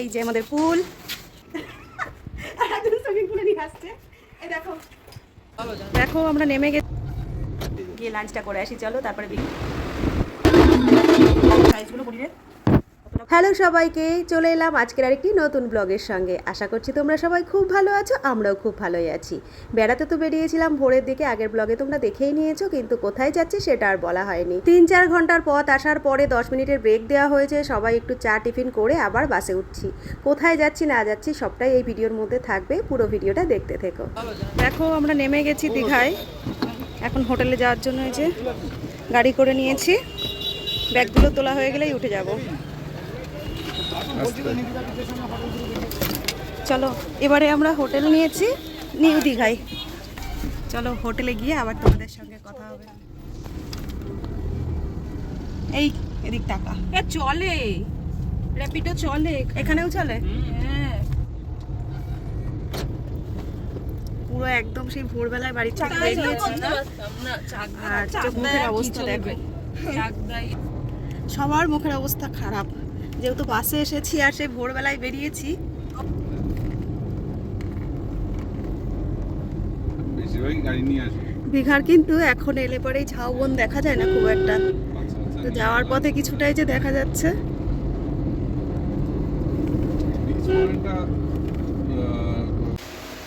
এই যে আমাদের পুল দেখো। দেখো আমরা নেমে গেছি। গিয়ে লাঞ্চটা করে আসি চলো তারপরে সাইজগুলো করি রে। হ্যালো সবাইকে, চলে এলাম আজকের আরেকটি নতুন ব্লগের সঙ্গে। আশা করছি তোমরা সবাই খুব ভালো আছো, আমরাও খুব ভালোই আছি। বেড়াতে তো বেরিয়েছিলাম, ভোরের দিকে আগের ব্লগে তোমরা দেখেই নিয়েছো, কিন্তু কোথায় যাচ্ছি সেটা আর বলা হয়নি। তিন চার ঘণ্টার পথ আসার পরে দশ মিনিটের ব্রেক দেওয়া হয়েছে, সবাই একটু চা টিফিন করে আবার বাসে উঠছি। কোথায় যাচ্ছি, না যাচ্ছি, সবটাই এই ভিডিওর মধ্যে থাকবে, পুরো ভিডিওটা দেখতে থেকো। দেখো, আমরা নেমে গেছি দীঘায়। এখন হোটেলে যাওয়ার জন্য এই যে গাড়ি করে নিয়েছি। ব্যাগগুলো তোলা হয়ে গেলেই উঠে যাব। চলো এবারে আমরা হোটেল নিয়েছি নিউ দীঘায়। চলো হোটেলে গিয়ে আবার তোমাদের সঙ্গে কথা হবে। এই এদিক টাকা এ চলে। র্যাপিডো চলে এখানেও চলে? হ্যাঁ। পুরো একদম সেই ভোরবেলায় বাড়ি থেকে বেরিয়েছি না? আর চোখ মুখের অবস্থা দেখো। সবার মুখের অবস্থা খারাপ। যেহেতু বাসে এসেছি আর সেই ভোরবেলায় বেরিয়েছি। দীঘার কিন্তু এখন এলে পরেই ঝাউবন দেখা যায় না খুব একটা। বাচ্চা বাচ্চা তো যাওয়ার পথে কিছুটাই যে দেখা যাচ্ছে।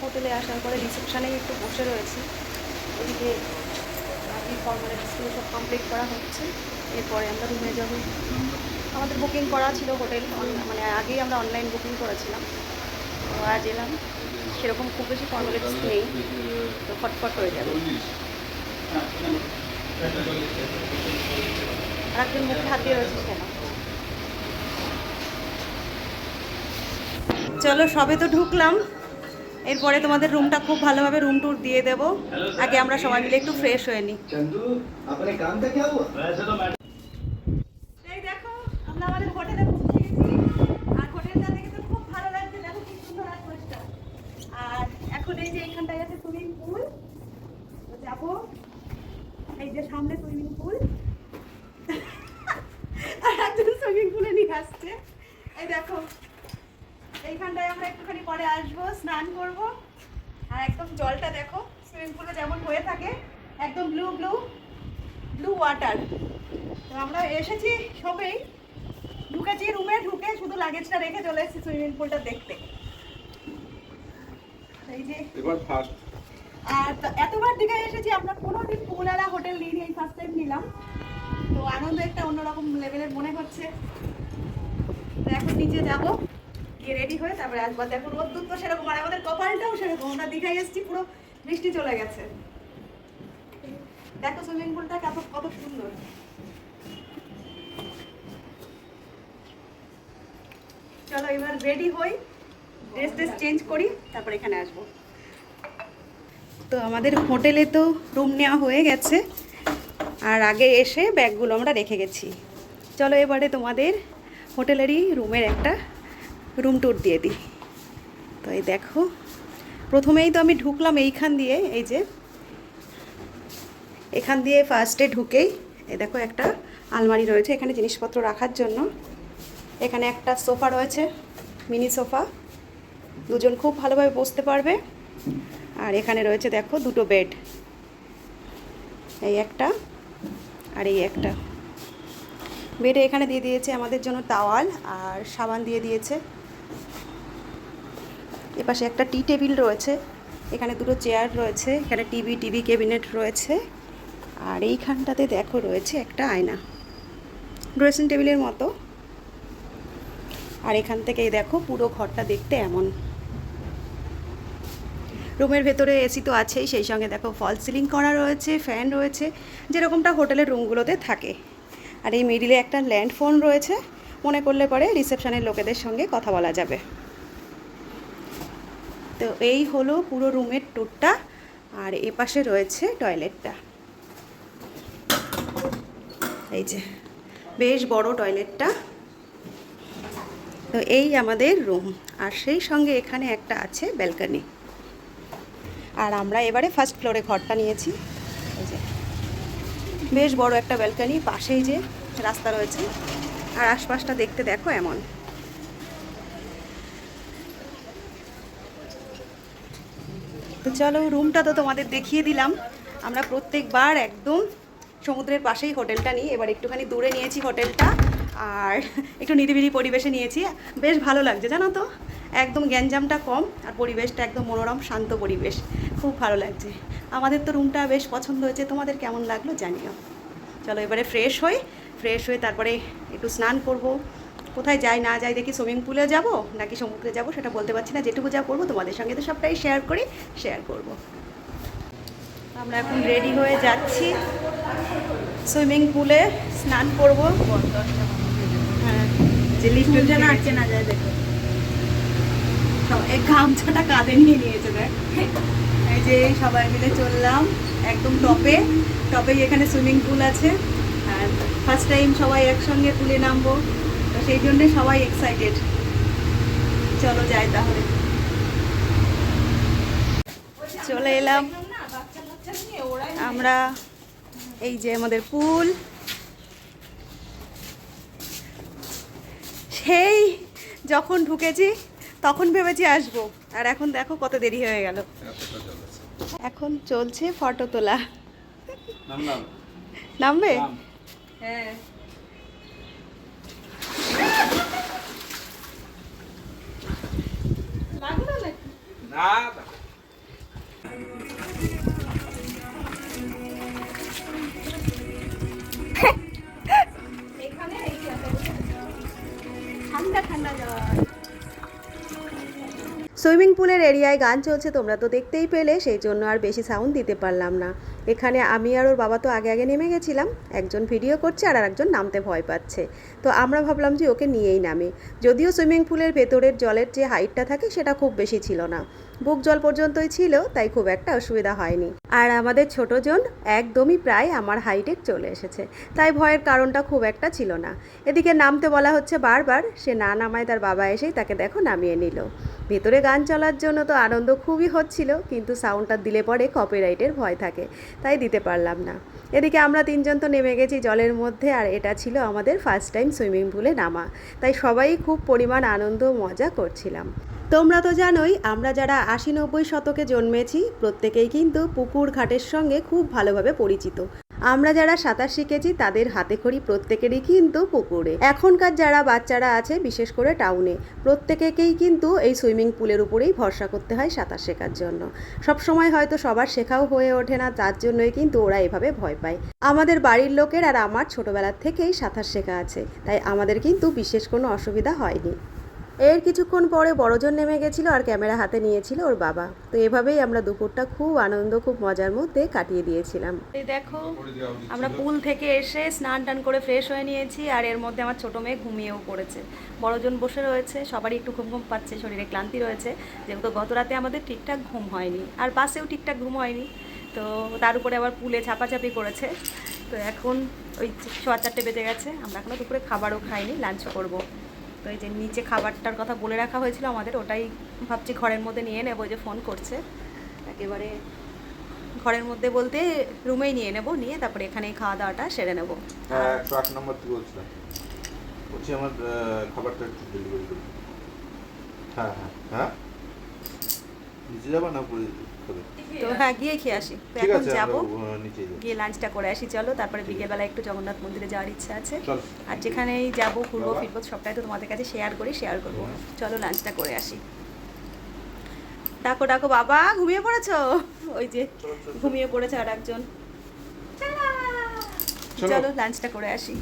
হোটেলে আসার পরে রিসেপশানে একটু বসে রয়েছি। ওদিকে ফর্মালিটিসগুলো সব কমপ্লিট করা হচ্ছে। এরপরে আমরা রুমে যাব। আমাদের বুকিং করা ছিল হোটেল মানে আগেই আমরা অনলাইন বুকিং করেছিলাম। আজ এলাম, সেরকম খুব বেশি ফর্মালিটিস নেই, তো ফটফট হয়ে যাবে। আর একজন মুখে হাত দিয়ে রয়েছে কেন চলো, সবে তো ঢুকলাম। এরপরে তোমাদের রুমটা খুব ভালোভাবে রুম টুর দিয়ে দেব। আগে আমরা সবাই মিলে একটু ফ্রেশ হয়ে নিই। এই দেখো এইখানটায় আমরা একটুখানি পরে আসব স্নান করব। আর একদম জলটা দেখো সুইমিং পুলে যেমন হয়ে থাকে একদম ব্লু ব্লু ব্লু ওয়াটার তো আমরা এসেছি সবেই। ঢুকেছি রুমে ঢুকে শুধু লাগেজটা রেখে চলে এসেছি সুইমিং পুলটা দেখতে। এই যে এবার ফার্স্ট আর এতবার দীঘায় এসেছি আমরা কোনোদিন পুলারা হোটেল নিইনি এই ফার্স্ট টাইম নিলাম। তো আনন্দ একটা অন্যরকম লেভেলের মনে হচ্ছে। এখন নিচে যাব। গিয়ে রেডি হয়ে তারপরে আসব। দেখো রোদ্দুর তো সেরকম, আর আমাদের কপালটাও সেরকম। আমরা দীঘায় এসেছি, পুরো বৃষ্টি চলে গেছে। দেখো সুইমিং পুলটা কত কত সুন্দর। চলো এবার রেডি হই। ড্রেস ড্রেস চেঞ্জ করি, তারপর এখানে আসব। তো আমাদের হোটেলে তো রুম নেওয়া হয়ে গেছে। আর আগে এসে ব্যাগগুলো আমরা রেখে গেছি। চলো এবারে তোমাদের হোটেলেরই রুমের একটা রুম ট্যুর দিয়ে দিই। তো এই দেখো, প্রথমেই তো আমি ঢুকলাম এইখান দিয়ে, এই যে এখান দিয়ে ফার্স্টে ঢুকেই, এই দেখো একটা আলমারি রয়েছে এখানে জিনিসপত্র রাখার জন্য। এখানে একটা সোফা রয়েছে, মিনি সোফা। দুজন খুব ভালোভাবে বসতে পারবে। আর এখানে রয়েছে দেখো দুটো বেড এই একটা আর এই একটা। বেডে এখানে দিয়ে দিয়েছে আমাদের জন্য তাওয়াল আর সাবান দিয়ে দিয়েছে। এপাশে একটা টি টেবিল রয়েছে, এখানে দুটো চেয়ার রয়েছে, এখানে টিভি টিভি ক্যাবিনেট রয়েছে আর এইখানটাতে দেখো রয়েছে একটা আয়না, ড্রেসিং টেবিলের মতো। আর এখান থেকেই দেখো পুরো ঘরটা দেখতে এমন। রুমের ভেতরে এসি তো আছেই, সেই সঙ্গে দেখো ফল সিলিং করা রয়েছে, ফ্যান রয়েছে, যেরকমটা হোটেলের রুমগুলোতে থাকে। আর এই মিডিলে একটা ল্যান্ড ফোন রয়েছে। মনে করলে পরে রিসেপশনের লোকেদের সঙ্গে কথা বলা যাবে। তো এই হলো পুরো রুমের ট্যুরটা আর এপাশে রয়েছে টয়লেটটা। এই যে, বেশ বড় টয়লেটটা। তো এই আমাদের রুম, আর সেই সঙ্গে এখানে একটা আছে ব্যালকনি। আর আমরা এবারে ফার্স্ট ফ্লোরে ঘরটা নিয়েছি। বেশ বড় একটা ব্যালকানি, পাশেই যে রাস্তা রয়েছে। আর আশপাশটা দেখতে দেখো এমন। তো চলো রুমটা তো তোমাদের দেখিয়ে দিলাম। আমরা প্রত্যেকবার একদম সমুদ্রের পাশেই হোটেলটা নিই। এবার একটুখানি দূরে নিয়েছি হোটেলটা, আর একটু নিরিবিলি পরিবেশে নিয়েছি। বেশ ভালো লাগছে, জানো তো? একদম গ্যাঞ্জামটা কম, আর পরিবেশটা একদম মনোরম, শান্ত পরিবেশ। খুব ভালো লাগছে। আমাদের তো রুমটা বেশ পছন্দ হয়েছে। তোমাদের কেমন লাগল জানিও। চলো এবারে ফ্রেশ হই। ফ্রেশ হয়ে তারপরে একটু স্নান করব। কোথায় যাই না যাই দেখি সুইমিং পুলে যাব নাকি সমুদ্রে যাব সেটা বলতে পারছি না। যেটুকু যা করব তোমাদের সঙ্গে তো সবটাই শেয়ার করি শেয়ার করব। আমরা এখন রেডি হয়ে যাচ্ছি। সুইমিং পুলে স্নান করব। হ্যাঁ যে লিফট না যায় দেখো। এই গামছাটা কাঁধে নিয়ে নিয়েছে দেখ। এই যে সবাই মিলে চললাম একদম টপে। টপেই এখানে সুইমিং পুল আছে। আর ফার্স্ট টাইম সবাই একসঙ্গে পুলে নামবো। তো সেই জন্যে সবাই এক্সাইটেড চলো যাই তাহলে। চলে এলাম। আমরা এই যে আমাদের পুল। সেই যখন ঢুকেছি তখন ভেবেছি আসব। আর এখন দেখো কত দেরি হয়ে গেল। এখন চলছে ফটো তোলা। নামবে? নাম। হ্যাঁ না। পুলের এরিয়ায় গান চলছে, তোমরা তো দেখতেই পেলে, সেই জন্য আর বেশি সাউন্ড দিতে পারলাম না। এখানে আমি আর ওর বাবা তো আগে আগে নেমে গেছিলাম, একজন ভিডিও করছে আর একজন নামতে ভয় পাচ্ছে। তো আমরা ভাবলাম যে ওকে নিয়েই নামে। যদিও সুইমিং পুলের ভেতরের জলের যে হাইটটা থাকে, সেটা খুব বেশি ছিল না। বুক জল পর্যন্তই ছিল, তাই খুব একটা অসুবিধা হয়নি। আর আমাদের ছোটজন একদমই প্রায় আমার হাইটে চলে এসেছে, তাই ভয়ের কারণটা খুব একটা ছিল না। এদিকে নামতে বলা হচ্ছে বারবার, সে না নামায় তার বাবা এসেই তাকে দেখো নামিয়ে নিল। ভেতরে গান চলার জন্য তো আনন্দ খুবই হচ্ছিল, কিন্তু সাউন্ডটা দিলে পরে কপিরাইটের ভয় থাকে, তাই দিতে পারলাম না। এদিকে আমরা তিনজন তো নেমে গেছি জলের মধ্যে, আর এটা ছিল আমাদের ফার্স্ট টাইম সুইমিং পুলে নামা, তাই সবাই খুব পরিমাণ আনন্দ মজা করছিলাম। তোমরা তো জানোই, আমরা যারা আশি নব্বই শতকে জন্মেছি, প্রত্যেকেই কিন্তু পুকুর ঘাটের সঙ্গে খুব ভালোভাবে পরিচিত। আমরা যারা সাঁতার শিখেছি, তাদের হাতে খড়ি প্রত্যেকেরই কিন্তু পুকুরে। এখনকার যারা বাচ্চারা আছে, বিশেষ করে টাউনে প্রত্যেকেকেই কিন্তু এই সুইমিং পুলের উপরেই ভরসা করতে হয় সাঁতার শেখার জন্য। সব সময় হয়তো সবার শেখাও হয়ে ওঠে না, তার জন্যই কিন্তু ওরা এভাবে ভয় পায়। আমাদের বাড়ির লোকের আর আমার ছোটবেলার থেকেই সাঁতার শেখা আছে, তাই আমাদের কিন্তু বিশেষ কোনো অসুবিধা হয়নি। এর কিছুক্ষণ পরে বড়জন নেমে গেছিল আর ক্যামেরা হাতে নিয়েছিল ওর বাবা। তো এভাবেই আমরা দুপুরটা খুব আনন্দ, খুব মজার মধ্যে কাটিয়ে দিয়েছিলাম। দেখো, আমরা পুল থেকে এসে স্নান টান করে ফ্রেশ হয়ে নিয়েছি আর এর মধ্যে আমার ছোটো মেয়ে ঘুমিয়েও পড়েছে। বড়জন বসে রয়েছে, সবারই একটু ঘুম ঘুম পাচ্ছে, শরীরে ক্লান্তি রয়েছে। যেহেতু গত রাতে আমাদের ঠিকঠাক ঘুম হয়নি, আর বাসেও ঠিকঠাক ঘুম হয়নি। তো তার উপরে আবার পুলে চাপাচাপি করেছে। তো এখন ওই সোয়া চারটে বেজে গেছে, আমরা এখনও দুপুরে খাবারও খাইনি, লাঞ্চ করব। তো এই যে নিচে খাবারটার কথা বলে রাখা হয়েছিল আমাদের, ওটাই ভাবছি ঘরের মধ্যে নিয়ে নেব যে ফোন করছে। একেবারে ঘরের মধ্যে বলতে রুমেই নিয়ে নেব, নিয়ে তারপরে এখানে খাওয়া দাওয়াটা সেরে নেব। হ্যাঁ হ্যাঁ হ্যাঁ হ্যাঁ। নিচে যাবা না উপরে খাবে? তো হ্যাঁ গিয়ে খেয়ে আসি। তো এখন যাব। গিয়ে লাঞ্চটা করে আসি চলো। তারপরে বিকেলবেলা একটু জগন্নাথ মন্দিরে যাওয়ার ইচ্ছা আছে। আর যেখানেই যাব ঘুরবো ফিরবো সবটাই তো তোমাদের কাছে শেয়ার করি শেয়ার করব। চলো লাঞ্চটা করে আসি। ডাকো ডাকো বাবা ঘুমিয়ে পড়েছো? ওই যে ঘুমিয়ে পড়েছে আর একজন চলো। চলো লাঞ্চটা করে আসি।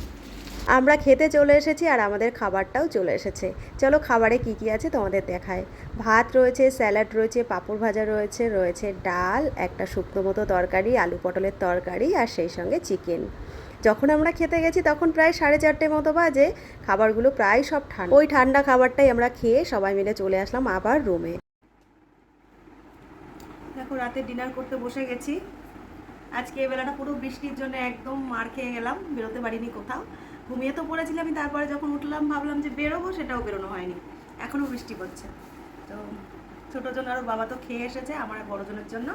আমরা খেতে চলে এসেছি আর আমাদের খাবারটাও চলে এসেছে। চলো খাবারে কি কি আছে তোমাদের দেখায় ভাত রয়েছে, স্যালাড রয়েছে, পাঁপড় ভাজা রয়েছে রয়েছে ডাল, একটা শুকনো মতো তরকারি, আলু পটলের তরকারি আর সেই সঙ্গে চিকেন। যখন আমরা খেতে গেছি তখন প্রায় সাড়ে চারটে মতো বাজে। খাবারগুলো প্রায় সব ঠান্ডা। ওই ঠান্ডা খাবারটাই আমরা খেয়ে সবাই মিলে চলে আসলাম আবার রুমে দেখো, রাতে ডিনার করতে বসে গেছি। আজকে এই বেলাটা পুরো বৃষ্টির জন্য একদম মার খেয়ে গেলাম, বেরোতে পারিনি কোথাও। ঘুমিয়ে তো পড়েছিলাম আমি, তারপরে যখন উঠলাম ভাবলাম যে বেরোবো, সেটাও বেরোনো হয়নি। এখনও বৃষ্টি পড়ছে। তো ছোটো জন আরও বাবা তো খেয়ে এসেছে, আমার বড়জনের জন্য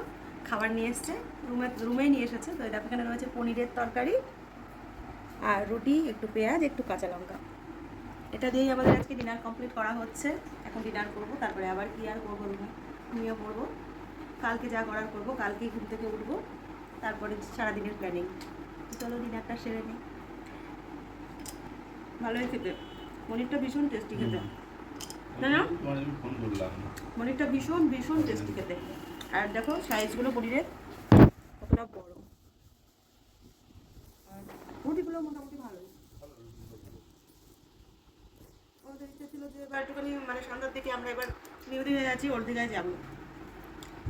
খাবার নিয়ে এসছে, রুমে রুমেই নিয়ে এসেছে। তো দেখো, এখানে রয়েছে পনিরের তরকারি আর রুটি, একটু পেঁয়াজ, একটু কাঁচা লঙ্কা। এটা দিয়েই আমাদের আজকে ডিনার কমপ্লিট করা হচ্ছে। এখন ডিনার করব, তারপরে আবার কি আর করব রুমে? ঘুমিয়ে পড়ব কালকে যা করার করব, কালকেই ঘুম থেকে উঠবো। তারপরে সারাদিনের প্ল্যানিং চলো, ডিনারটা সেরে নিই। ভালোই খেতে। পনিরটা ভীষণ টেস্টি খেতে। তাই না? পনিরটা ভীষণ ভীষণ টেস্টি খেতে। আর দেখো সাইজগুলো পনিরের কতটা বড় আর রুটিগুলো মোটামুটি ভালোই। ওদের ইচ্ছে ছিল যে এবার একটুখানি মানে সন্ধ্যার দিকে আমরা এবার নিউ দীঘায় যাচ্ছি ওর দীঘায় যাব।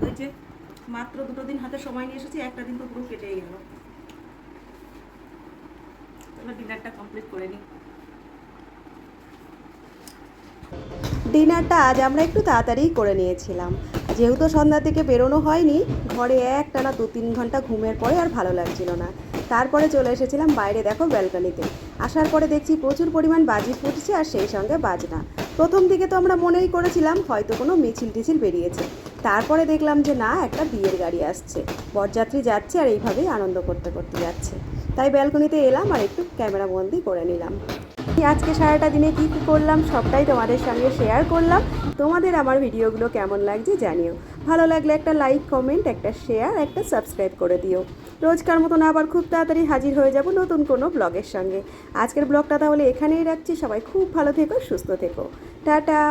ওই যে মাত্র দুটো দিন হাতে সময় নিয়ে এসেছি একটা দিন তো পুরো কেটেই গেল। এবার ডিনারটা কমপ্লিট করে নিই। ডিনারটা আজ আমরা একটু তাড়াতাড়িই করে নিয়েছিলাম। যেহেতু সন্ধ্যা থেকে বেরোনো হয়নি, ঘরে এক টানা দু তিন ঘণ্টা ঘুমের পরে আর ভালো লাগছিল না। তারপরে চলে এসেছিলাম বাইরে, দেখো, ব্যালকনিতে। আসার পরে দেখছি প্রচুর পরিমাণ বাজি ফুটছে আর সেই সঙ্গে বাজনা। প্রথম দিকে তো আমরা মনেই করেছিলাম হয়তো কোনো মিছিল টিছিল বেরিয়েছে। তারপরে দেখলাম যে না, একটা বিয়ের গাড়ি আসছে। বরযাত্রী যাচ্ছে আর এইভাবেই আনন্দ করতে করতে যাচ্ছে। তাই ব্যালকনিতে এলাম আর একটু ক্যামেরা বন্দি করে নিলাম। আজকে সারাটা দিনে কী কী করলাম সবটাই তোমাদের সঙ্গে শেয়ার করলাম। তোমাদের আমার ভিডিওগুলো কেমন লাগছে জানিও। ভালো লাগলে একটা লাইক কমেন্ট একটা শেয়ার একটা সাবস্ক্রাইব করে দিও। রোজকার মতন আবার খুব তাড়াতাড়ি হাজির হয়ে যাব নতুন কোনো ব্লগের সঙ্গে। আজকের ব্লগটা তাহলে এখানেই রাখছি। সবাই খুব ভালো থেকো, সুস্থ থেকো। টাটা!